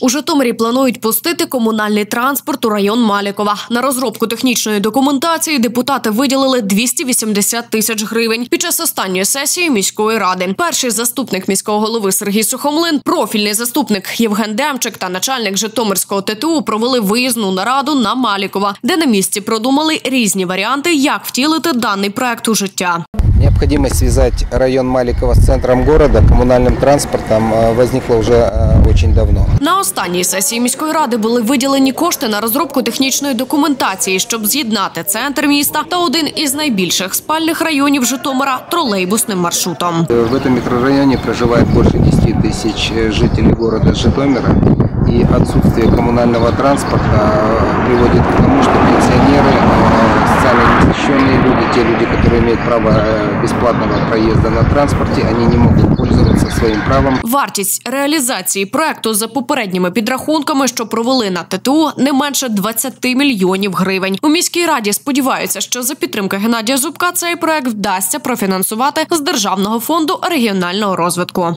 У Житомирі планують пустити комунальний транспорт у район Малікова. На розробку технічної документації депутати виділили 280 тисяч гривень під час останньої сесії міської ради. Перший заступник міського голови Сергій Сухомлин, профільний заступник Євген Демчик та начальник Житомирського ТТУ провели виїзну нараду на Малікова, де на місці продумали різні варіанти, як втілити даний проект у життя. Необходимость связать район Маликова с центром города коммунальным транспортом э, возникла уже э, очень давно. На останній сесії міської ради були виділені кошти на розробку технічної документації, щоб з'єднати центр міста та один із найбільших спальних районів Житомира тролейбусним маршрутом. Э, В этом микрорайоне проживает больше 10 тысяч э, жителей города Житомира. И отсутствие коммунального транспорта те люди, которые имеют право э, бесплатного проезда на транспорте, они не могут пользоваться своим правом. Вартість реалізації проекту за попередніми підрахунками, що провели на ТТУ, не менше 20 мільйонів гривень. У міській раді сподіваються, що за підтримки Геннадія Зубка цей проект вдасться профінансувати з державного фонду регіонального розвитку.